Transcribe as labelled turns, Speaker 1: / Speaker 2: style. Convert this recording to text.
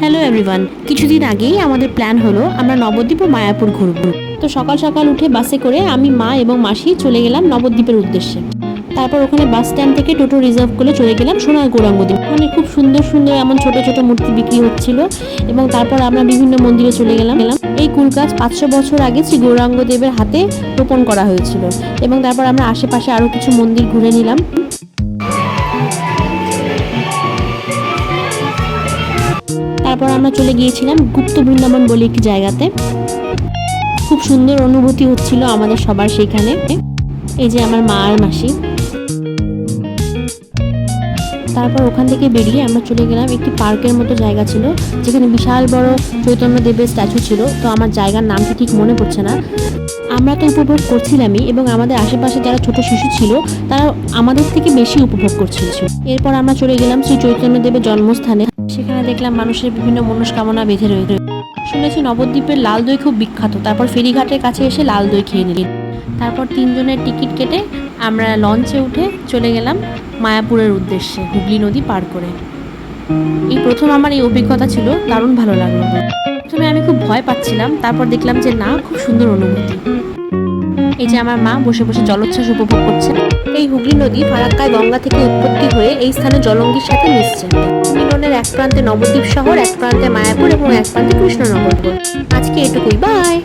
Speaker 1: Hello everyone কিছুদিন আগেই আমাদের প্ল্যান হলো আমরা নবদ্বীপ ও মায়াপুর ঘুরব। তো সকাল সকাল উঠে বাসে করে আমি, মা এবং মাসি চলে গেলাম নবদ্বীপের উদ্দেশ্যে। তারপর ওখানে বাস স্ট্যান্ড থেকে টোটো রিজার্ভ করে চলে গেলাম সোনার গৌরাঙ্গদ্বীপ ওখানে খুব সুন্দর সুন্দর এমন ছোট ছোট মূর্তি বিক্রি হচ্ছিল এবং তারপর আমরা বিভিন্ন মন্দিরে চলে গেলাম। এই কুল গাছ পাঁচশো বছর আগে শ্রী গৌরাঙ্গ দেবের হাতে রোপণ করা হয়েছিল এবং তারপর আমরা আশেপাশে আরও কিছু মন্দির ঘুরে নিলাম। তারপর আমরা চলে গিয়েছিলাম গুপ্ত বৃন্দাবন বলে একটি জায়গাতে। খুব সুন্দর অনুভূতি হচ্ছিল আমাদের সবার সেইখানে এই যে আমার মা আর মাসি। তারপর ওখান থেকে বেরিয়ে আমরা চলে গেলাম, একটি পার্কের মতো জায়গা ছিল, যেখানে বিশাল বড় চৈতন্য দেবের স্ট্যাচু ছিল। তো আমার জায়গার নামটি ঠিক মনে পড়ছে না। আমরা তো উপভোগ করছিলামই এবং আমাদের আশেপাশে যারা ছোট শিশু ছিল, তারা আমাদের থেকে বেশি উপভোগ করছিল। এরপর আমরা চলে গেলাম শ্রী চৈতন্য দেবের জন্মস্থানে। সেখানে দেখলাম মানুষের বিভিন্ন মনস্কামনা বেঁধে রয়েছে শুনেছি নবদ্বীপের লাল দই খুব বিখ্যাত। তারপর ফেরিঘাটের কাছে এসে লাল দই খেয়ে নিলেন। তারপর তিনজনের টিকিট কেটে আমরা লঞ্চে উঠে চলে গেলাম মায়াপুরের উদ্দেশ্যে, হুগলি নদী পার করে। এই প্রথম আমার এই অভিজ্ঞতা ছিল, দারুণ ভালো লাগল। প্রথমে আমি খুব ভয় পাচ্ছিলাম, তারপর দেখলাম যে না, খুব সুন্দর অনুভূতি। এই যে আমার মা বসে বসে জলোচ্ছ্বাস উপভোগ করছে, এই হুগলি নদী ফারাক্কায় গঙ্গা থেকে উৎপত্তি হয়ে এই স্থানে জলঙ্গির সাথে মিশছে। মিলনের এক প্রান্তে নবদ্বীপ শহর, এক প্রান্তে মায়াপুর এবং এক প্রান্তে কৃষ্ণনগর। আজকে এটুকুই, বাই!